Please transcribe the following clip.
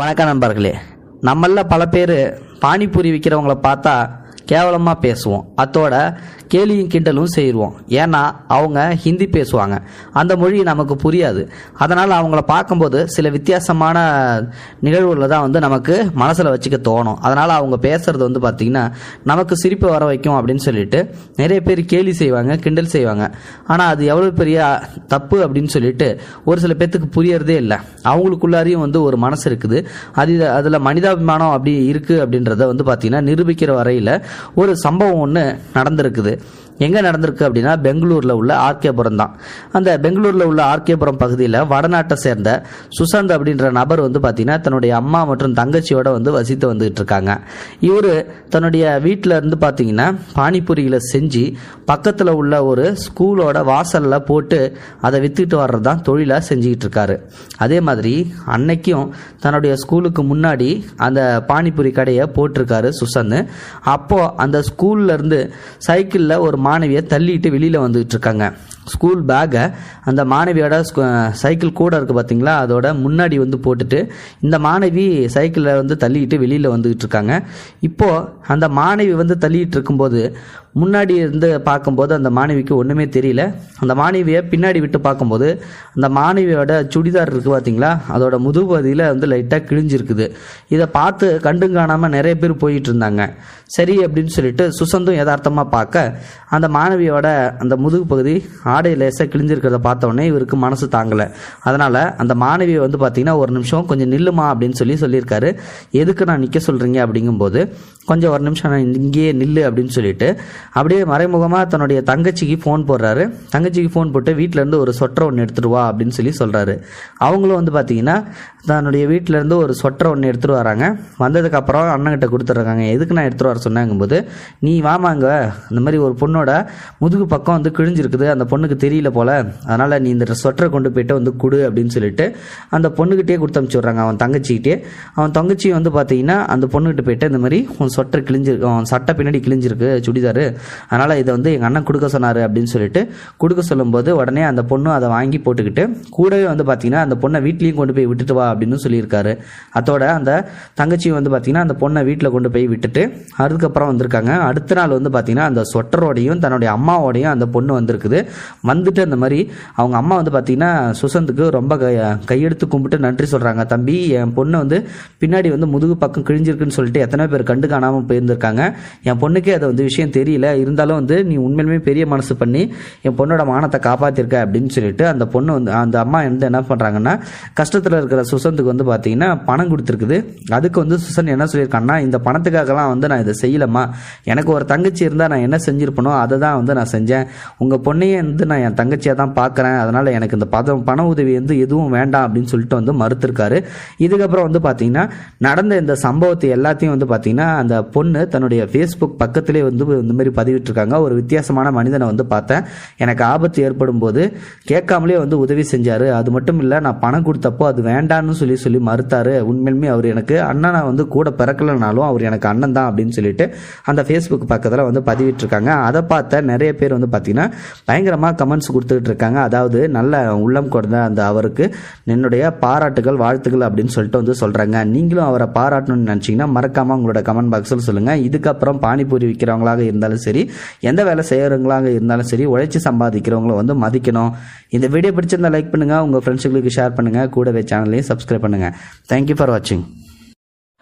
வணக்கம் நண்பர்களே. நம்மள பல பேர் பானிபூரி விற்கிறவங்கள பார்த்தா கேவலமாக பேசுவோம். அத்தோட கேலியும் கிண்டலும் செய்வோம். ஏன்னா அவங்க ஹிந்தி பேசுவாங்க. அந்த மொழி நமக்கு புரியாது. அதனால் அவங்கள பார்க்கும்போது சில வித்தியாசமான நிகழ்வுகளில் தான் வந்து நமக்கு மனசில் வச்சுக்க தோணும். அதனால் அவங்க பேசுறது வந்து பார்த்திங்கன்னா நமக்கு சிரிப்பு வர வைக்கும் அப்படின்னு சொல்லிட்டு நிறைய பேர் கேலி செய்வாங்க கிண்டல் செய்வாங்க. ஆனால் அது எவ்வளோ பெரிய தப்பு அப்படின்னு சொல்லிட்டு ஒரு சில பேர்த்துக்கு புரியறதே இல்லை. அவங்களுக்குள்ளாரையும் வந்து ஒரு மனசு இருக்குது. அது அதில் மனிதாபிமானம் அப்படி இருக்குது அப்படின்றத வந்து பார்த்திங்கன்னா நிரூபிக்கிற வரையில் ஒரு சம்பவம் ஒன்று நடந்திருக்குது. எங்கே நடந்திருக்கு அப்படின்னா பெங்களூரில் உள்ள ஆர்கேபுரம் தான். அந்த பெங்களூரில் உள்ள ஆர்கேபுரம் பகுதியில் வடநாட்டை சேர்ந்த சுசாந்த் அப்படின்ற நபர் வந்து பார்த்தீங்கன்னா தன்னுடைய அம்மா மற்றும் தங்கச்சியோட வந்து வசித்து வந்துகிட்டு இருக்காங்க. இவர் தன்னுடைய வீட்டில் இருந்து பார்த்தீங்கன்னா பானிபூரிகளை செஞ்சு பக்கத்தில் உள்ள ஒரு ஸ்கூலோட வாசலில் போட்டு அதை விற்றுட்டு வர்றது தான் தொழிலாக செஞ்சுக்கிட்டு இருக்காரு. அதே மாதிரி அன்னைக்கும் தன்னுடைய ஸ்கூலுக்கு முன்னாடி அந்த பானிபூரி கடையை போட்டிருக்காரு சுசந்த். அப்போது அந்த ஸ்கூல்லேருந்து சைக்கிளில் ஒரு மாணவியை தள்ளிட்டு வெளியில் வந்துகிட்டு இருக்காங்க. ஸ்கூல் பேக்கை அந்த மாணவியோட சைக்கிள் கூட இருக்குது பார்த்தீங்களா அதோட முன்னாடி வந்து போட்டுட்டு இந்த மாணவி சைக்கிளில் வந்து தள்ளிட்டு வெளியில் வந்துக்கிட்டு இருக்காங்க. இப்போது அந்த மாணவி வந்து தள்ளிட்டு இருக்கும்போது முன்னாடி இருந்து பார்க்கும்போது அந்த மாணவிக்கு ஒன்றுமே தெரியல. அந்த மாணவியை பின்னாடி விட்டு பார்க்கும்போது அந்த மாணவியோட சுடிதார் இருக்குது பார்த்தீங்களா அதோட முதுகுபதியில் வந்து லைட்டாக கிழிஞ்சிருக்குது. இதை பார்த்து கண்டும் காணாமல் நிறைய பேர் போயிட்டு இருந்தாங்க. சரி அப்படின்னு சொல்லிட்டு சுசந்தும் யதார்த்தமாக பார்க்க அந்த மாணவியோட அந்த முதுகு பகுதி ஆடை லேசாக கிழிஞ்சிருக்கிறத பார்த்தோன்னே இவருக்கு மனசு தாங்கலை. அதனால் அந்த மாணவியை வந்து பார்த்தீங்கன்னா ஒரு நிமிஷம் கொஞ்சம் நில்லுமா அப்படின்னு சொல்லி சொல்லியிருக்காரு. எதுக்கு நான் நிற்க சொல்கிறீங்க அப்படிங்கும்போது கொஞ்சம் ஒரு நிமிஷம் நான் இங்கேயே நில்லு அப்படின்னு சொல்லிட்டு அப்படியே மறைமுகமாக தன்னுடைய தங்கச்சிக்கு ஃபோன் போடுறாரு. தங்கச்சிக்கு ஃபோன் போட்டு வீட்டிலேருந்து ஒரு சொட்டரை ஒன்று எடுத்துட்டு வா அப்படின்னு சொல்லி சொல்கிறாரு அவங்களும் வந்து பார்த்தீங்கன்னா தன்னுடைய வீட்டிலேருந்து இருந்து ஒரு சொட்டரை ஒன்று எடுத்துகிட்டு வராங்க. வந்ததுக்கப்புறம் அண்ணன்கிட்ட கொடுத்துட்றாங்க. எதுக்கு நான் எடுத்துகிட்டு வர சொன்னாங்கும்போது நீ வாமாங்க இந்த மாதிரி ஒரு பொண்ணோட முதுகு பக்கம் வந்து கிழிஞ்சிருக்குது. அந்த பொண்ணு பொண்ணுக்கு தெரியல போல. அதனால் நீ இந்த ஸ்வெட்டரை கொண்டு போயிட்டு வந்து கொடு அப்படின்னு சொல்லிட்டு அந்த பொண்ணுக்கிட்டே கொடுத்து அனுப்பிச்சி விட்றாங்க அவன் தங்கச்சிக்கிட்டே அவன் தங்கச்சி வந்து பார்த்தீங்கன்னா அந்த பொண்ணுக்கிட்ட போயிட்டு இந்த மாதிரி உன் ஸ்வெட்டர் கிழிஞ்சிருக்கு உன் சட்டை பின்னாடி கிழிஞ்சிருக்கு சுடிதார். அதனால் இதை வந்து எங்கள் அண்ணன் கொடுக்க சொன்னார் அப்படின்னு சொல்லிட்டு கொடுக்க சொல்லும்போது உடனே அந்த பொண்ணு அதை வாங்கி போட்டுக்கிட்டு கூடவே வந்து பார்த்தீங்கன்னா அந்த பொண்ணை வீட்லேயும் கொண்டு போய் விட்டுட்டு வா அப்படின்னு சொல்லியிருக்காரு. அதோட அந்த தங்கச்சி வந்து பார்த்தீங்கன்னா அந்த பொண்ணை வீட்டில் கொண்டு போய் விட்டுட்டு அதுக்கப்புறம் வந்திருக்காங்க. அடுத்த நாள் வந்து பார்த்தீங்கன்னா அந்த ஸ்வெட்டரோடையும் தன்னுடைய அம்மாவோடையும் அந்த பொண்ணு வந்திருக்குது. வந்துட்டு அந்த மாதிரி அவங்க அம்மா வந்து பார்த்தீங்கன்னா சுசந்துக்கு ரொம்ப கையெடுத்து கும்பிட்டு நன்றி சொல்கிறாங்க தம்பி என் பொண்ணை வந்து பின்னாடி வந்து முதுகு பக்கம் கிழிஞ்சிருக்குன்னு சொல்லிட்டு எத்தனை பேர் கண்டு காணாமல் போயிருந்திருக்காங்க. என் பொண்ணுக்கே அது வந்து விஷயம் தெரியல. இருந்தாலும் வந்து நீ உண்மையிலுமே பெரிய மனசு பண்ணி என் பொண்ணோட மானத்தை காப்பாற்றிருக்க அப்படின்னு சொல்லிட்டு அந்த பொண்ணு வந்து அந்த அம்மா வந்து என்ன பண்ணுறாங்கன்னா கஷ்டத்தில் இருக்கிற சுசந்துக்கு வந்து பார்த்தீங்கன்னா பணம் கொடுத்துருக்குது. அதுக்கு வந்து சுசன் என்ன சொல்லியிருக்காங்கன்னா இந்த பணத்துக்காகலாம் வந்து நான் இதை செய்யலம்மா. எனக்கு ஒரு தங்கச்சி இருந்தால் நான் என்ன செஞ்சிருப்பனோ அதை தான் வந்து நான் செஞ்சேன். உங்கள் பொண்ணையே வந்து நான் என் தங்கச்சியாக தான் பார்க்குறேன். அதனால் எனக்கு இந்த பதம் பண உதவி வந்து எதுவும் வேண்டாம் அப்படின்னு சொல்லிட்டு வந்து மறுத்திருக்காரு. இதுக்கப்புறம் வந்து பார்த்தீங்கன்னா நடந்த இந்த சம்பவத்தை எல்லாத்தையும் வந்து பார்த்தீங்கன்னா அந்த பொண்ணு தன்னுடைய ஃபேஸ்புக் பக்கத்திலே வந்து இந்த மாதிரி பதிவிட்டிருக்காங்க. ஒரு வித்தியாசமான மனிதனை வந்து பார்த்தேன். எனக்கு ஆபத்து ஏற்படும் போது கேட்காமலே வந்து உதவி செஞ்சார். அது மட்டும் இல்லை நான் பணம் கொடுத்தப்போ அது வேண்டான்னு சொல்லி சொல்லி மறுத்தாரு. உண்மையிலுமே அவர் எனக்கு அண்ணனை வந்து கூட பிறக்கலைனாலும் அவர் எனக்கு அண்ணன் தான் அப்படின்னு சொல்லிட்டு அந்த ஃபேஸ்புக் பக்கத்தில் வந்து பதிவிட்டிருக்காங்க. அதை பார்த்த நிறைய பேர் வந்து பார்த்தீங்கன்னா பயங்கரமாக கமெண்ட்ஸ் கொடுத்துக்கிட்டு இருக்காங்க அதாவது நல்ல உள்ளம் கொண்ட அந்த அவருக்கு என்னுடைய பாராட்டுகள் வாழ்த்துக்கள் அப்படின்னு சொல்லிட்டு வந்து சொல்கிறாங்க நீங்களும் அவரை பாராட்டணும்னு நினச்சிங்கன்னா மறக்காமல் உங்களோட கமெண்ட் பாக்ஸில் சொல்லுங்கள் இதுக்கப்புறம் பானிபூரி விற்கிறவங்களாக இருந்தாலும் சரி எந்த வேலை செய்கிறவங்களாக இருந்தாலும் சரி உழைச்சி சம்பாதிக்கிறவங்கள வந்து மதிக்கணும். இந்த வீடியோ பிடிச்சிருந்தா லைக் பண்ணுங்கள் உங்கள் ஃப்ரெண்ட்ஸுங்களுக்கு ஷேர் பண்ணுங்கள் கூடவே சேனலையும் சப்ஸ்கிரைப் பண்ணுங்கள் தேங்க்யூ ஃபார் வாட்சிங்